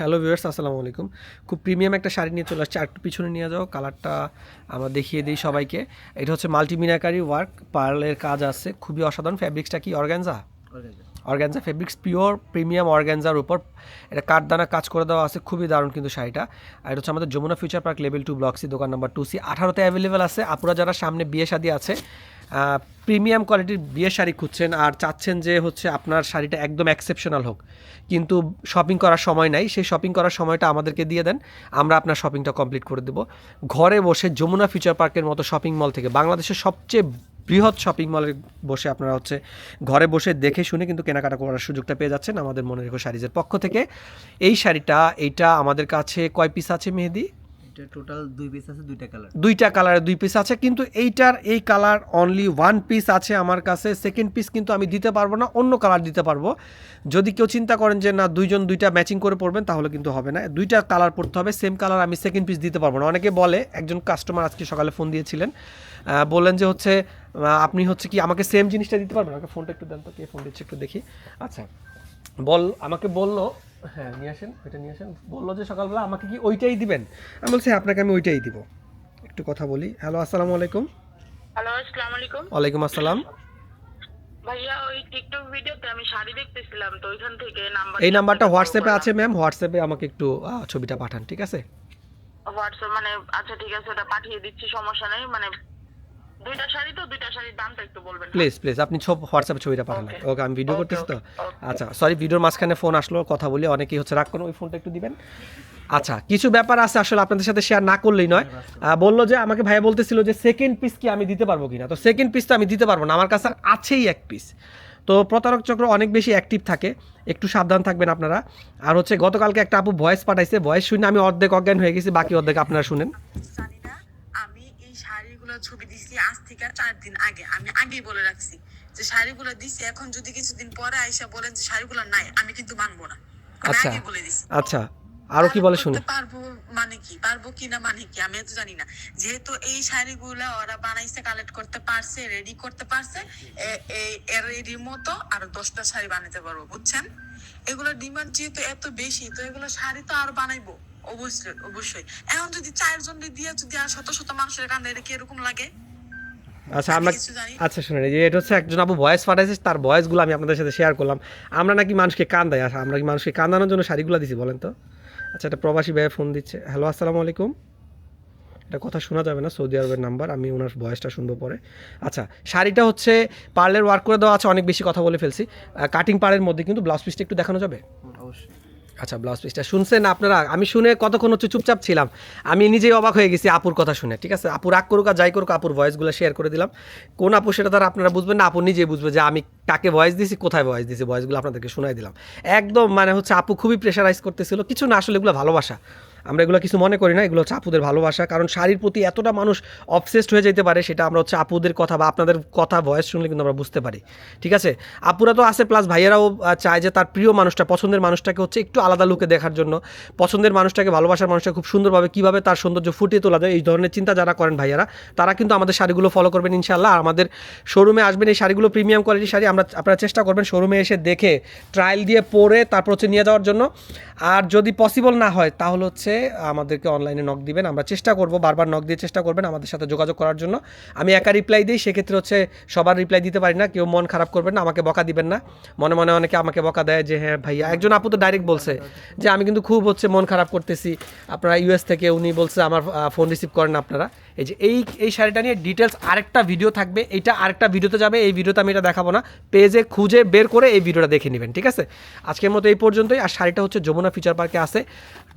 Hello viewers আসসালামু আলাইকুম। খুব প্রিমিয়াম একটা শাড়ি নিয়ে চলে আসছে। আর একটু পিছনে নিয়ে যাও কালারটা আমরা দেখিয়ে দিই সবাইকে। এটা হচ্ছে মাল্টিমিনাকারি ওয়ার্ক পার্লের কাজ আছে। খুবই অসাধারণ ফ্যাব্রিক্সটা কি organza organza fabrics pure premium অর্গ্যানজার উপর। এটা কাঠদানা কাজ করে দেওয়া আছে, খুবই দারুণ কিন্তু শাড়িটা। আর এটা হচ্ছে আমাদের Jamuna Future Park level two block C দোকান নাম্বার টু সি আঠারোতে অ্যাভেলেবেল আছে, আপুরা যারা সামনে বিয়ে শাদি আছে প্রিমিয়াম কোয়ালিটির বিয়ে শাড়ি খুঁজছেন আর চাচ্ছেন যে হচ্ছে আপনার শাড়িটা একদম এক্সেপশনাল হোক। কিন্তু শপিং করার সময় নাই, সেই শপিং করার সময়টা আমাদেরকে দিয়ে দেন, আমরা আপনার শপিংটা কমপ্লিট করে দেবো। ঘরে বসে যমুনা ফিউচার পার্কের মতো শপিং মল থেকে বাংলাদেশের সবচেয়ে বৃহৎ শপিং মলে বসে আপনারা হচ্ছে ঘরে বসে দেখে শুনে কিন্তু কেনাকাটা করার সুযোগটা পেয়ে যাচ্ছেন আমাদের মনে রেখো শাড়িজের পক্ষ থেকে। এই শাড়িটা এইটা আমাদের কাছে কয় পিস আছে মেহেদি? টোটাল দুই পিস আছে দুইটা কালার দুইটা কালারের দুই পিস আছে কিন্তু এইটার এই কালার অনলি ওয়ান পিস আছে আমার কাছে। সেকেন্ড পিস কিন্তু আমি দিতে পারব না অন্য কালার দিতে পারব। যদি কেউ চিন্তা করেন যে না দুইজন দুইটা ম্যাচিং করে পড়বেন তাহলে কিন্তু হবে না। দুইটা কালার পড়তে হবে সেম কালার আমি সেকেন্ড পিস দিতে পারব না। অনেকে বলে একজন কাস্টমার আজকে সকালে ফোন দিয়েছিলেন বললেন যে হচ্ছে আপনি হচ্ছে কি আমাকে সেম জিনিসটা দিতে পারবেন? আমাকে ফোনটা একটু দেন তো কে ফোন দিচ্ছে একটু দেখি। আচ্ছা বল আমাকে বলল হ্যাঁ নিয়ে আসেন ওইটা নিয়ে আসেন। বলল যে সকালবেলা আমাকে কি ওইটাই দিবেন? আমি বলছি হ্যাঁ, আপনাকে আমি ওইটাই দিব। একটু কথা বলি। হ্যালো আসসালামু আলাইকুম। হ্যালো আসসালামু আলাইকুম। ওয়ালাইকুম আসসালাম। ভাইয়া ওই টিকটক ভিডিওতে আমি শাড়ি দেখতেছিলাম তো ওইখান থেকে নাম্বার এই নাম্বারটা হোয়াটসঅ্যাপে আছে ম্যাম হোয়াটসঅ্যাপে আমাকে একটু ছবিটা পাঠান ঠিক আছে? হোয়াটসঅ্যাপ মানে আচ্ছা ঠিক আছে ওটা পাঠিয়ে দিচ্ছি সমস্যা নেই। মানে দুইটা শাড়ি তো দুইটা শাড়ির দামটা একটু বলবেন প্লিজ প্লিজ আপনি সব হোয়াটসঅ্যাপে ছবিটা Okay. ওকে। আমি ভিডিও করতেছি তো. আচ্ছা সরি ভিডিওর মাঝখানে ফোন আসলো কথা বলি অনেকেই হচ্ছে রাগ করুন ওই ফোনটা একটু দিবেন। আচ্ছা কিছু ব্যাপার আছে আসলে আপনাদের সাথে শেয়ার না করলেই নয়। বলল যে আমাকে ভাইয়া বলতেছিল যে সেকেন্ড পিস কি আমি দিতে পারব কিনা? তো সেকেন্ড পিস তো আমি দিতে পারব না আমার কাছে আছেই এক পিস তো প্রতারক চক্র অনেক বেশি অ্যাক্টিভ থাকে একটু সাবধান থাকবেন আপনারা। আর হচ্ছে গতকালকে একটা আপু ভয়েস পাঠাইছে ভয়েস শুনে আমি অর্ধেক অজ্ঞান হয়ে গেছি বাকি অর্ধেক আপনারা শুনেন। শাড়িগুলো ছবি দিছি আজ থেকে চার দিন আগে। আমি আগেই বলে রাখছি যে শাড়িগুলো দিছি এখন যদি কিছুদিন পরে আইসা বলেন যে শাড়িগুলো নাই আমি কিন্তু মানবো না। আচ্ছা। আচ্ছা আরও কি বলে শুনি? পারব মানে কি? পারব কি না মানে কি? আমি তো জানি না। যেহেতু এই শাড়িগুলো ওরা বানাইছে কালেক্ট করতে পারছে রেডি করতে পারছে এই এর রেডির মতো আরও দশটা শাড়ি বানাতে পারব বুঝছেন? এগুলোর ডিমান্ড যেহেতু এত বেশি তো এগুলো শাড়ি তো আরও বানাইবো। অবশ্যই অবশ্যই। এখন যদি চারজন দিয়ে যদি আর শত শত মানুষের কারণে এটা কি এরকম লাগে? আচ্ছা আমি আমরা। আচ্ছা শুনেন যে এটা হচ্ছে একজন আপু ভয়েস পাঠাইছে তার ভয়েসগুলো আমি আপনাদের সাথে শেয়ার করলাম। আমরা নাকি মানুষকে কান্দাই আচ্ছা আমরা কি মানুষকে কান্দানোর জন্য শাড়িগুলো দিছি বলেন তো? আচ্ছা এটা প্রবাসী ভাইয়া ফোন দিচ্ছে হ্যালো আসসালামু আলাইকুম। এটা কথা শোনা যাবে না সৌদি আরবের নাম্বার আমি ওনার ভয়েসটা শুনব পরে। আচ্ছা শাড়িটা হচ্ছে পার্লের ওয়ার্ক করে দেওয়া আছে অনেক বেশি কথা বলে ফেলছি। কাটিং পাড়ের মধ্যে কিন্তু ব্লাউজ পিসটা একটু দেখানো যাবে? অবশ্যই। আচ্ছা ব্লাউজ পিসটা শুনছেন আপনারা? আমি শুনে কতক্ষণ হচ্ছে চুপচাপ ছিলাম। আমি নিজেই অবাক হয়ে গেছি আপুর কথা শুনে, ঠিক আছে? আপু রাগ করুক আর যাই করুক, আপুর ভয়েসগুলো শেয়ার করে দিলাম। কোন আপু সেটা তারা আপনারা বুঝবেন না, আপু নিজেই বুঝবে যে আমি কাকে ভয়েস দিছি, কোথায় ভয়েস দিছি ভয়েসগুলো আপনাদেরকে শোনাই দিলাম। একদম মানে হচ্ছে আপু খুবই প্রেশারাইজ করতেছিল, কিছু না আসলে এগুলো ভালোবাসা। আমরা এগুলো কিছু মনে করি না, এগুলো হচ্ছে আপুদের ভালোবাসা। কারণ শাড়ির প্রতি এতটা মানুষ অবসেসড হয়ে যেতে পারে, সেটা আমরা হচ্ছে আপুদের কথা বা আপনাদের কথা ভয়েস শুনলে কিন্তু আমরা বুঝতে পারি। ঠিক আছে? আপুরা তো আছে প্লাস ভাইয়েরাও চায় যে তার প্রিয় মানুষটা, পছন্দের মানুষটাকে হচ্ছে একটু আলাদা লুকে দেখার জন্য। পছন্দের মানুষটাকে, ভালোবাসার মানুষটা খুব সুন্দরভাবে কীভাবে তার সৌন্দর্য ফুটিয়ে তোলা যায়, এই ধরনের চিন্তা যারা করেন ভাইয়ারা, তারা কিন্তু আমাদের শাড়িগুলো ফলো করবেন ইনশাল্লাহ আর আমাদের শোরুমে আসবেন, এই শাড়িগুলো প্রিমিয়াম কোয়ালিটির শাড়ি, আমরা, আপনারা চেষ্টা করবেন শোরুমে এসে দেখে ট্রায়াল দিয়ে পরে তারপর হচ্ছে নিয়ে যাওয়ার জন্য। আর যদি পসিবল না হয়, তাহলে হচ্ছে আমাদেরকে অনলাইনে নক দিবেন। আমরা চেষ্টা করব, বারবার নক দিয়ে চেষ্টা করবেন আমাদের সাথে যোগাযোগ করার জন্য। আমি একা রিপ্লাই দিই, সেক্ষেত্রে হচ্ছে সবার রিপ্লাই দিতে পারি না, কেউ মন খারাপ করবেন না, আমাকে বকা দিবেন না। মনে মনে অনেকে আমাকে বকা দেয় যে হ্যাঁ ভাইয়া। একজন আপু তো ডাইরেক্ট বলছে যে, আমি কিন্তু খুব হচ্ছে মন খারাপ করতেছি। আপনারা ইউএস থেকে উনি বলছে, আমার ফোন রিসিভ করেন আপনারা। এই যে, এই এই শাড়িটা নিয়ে ডিটেলস আরেকটা ভিডিও থাকবে। এটা আরেকটা ভিডিওতে যাবে, এই ভিডিওতে আমি এটা দেখাবো না। পেজে খুঁজে বের করে এই ভিডিওটা দেখে নেবেন, ঠিক আছে? আজকের মতো এই পর্যন্তই। আর শাড়িটা হচ্ছে যমুনা ফিচার পার্কে আছে।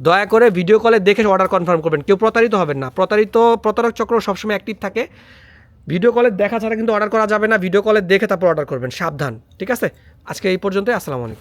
দয়া করে ভিডিও কলে দেখে অর্ডার কনফার্ম করবেন। কেউ প্রতারিত হবেন না। প্রতারিত, প্রতারক চক্র সবসময় অ্যাক্টিভ থাকে। ভিডিও কলে দেখা ছাড়া কিন্তু অর্ডার করা যাবে না। ভিডিও কলে দেখে তারপর অর্ডার করবেন। সাবধান। ঠিক আছে? আজকে এই পর্যন্তই। আসসালামু আলাইকুম।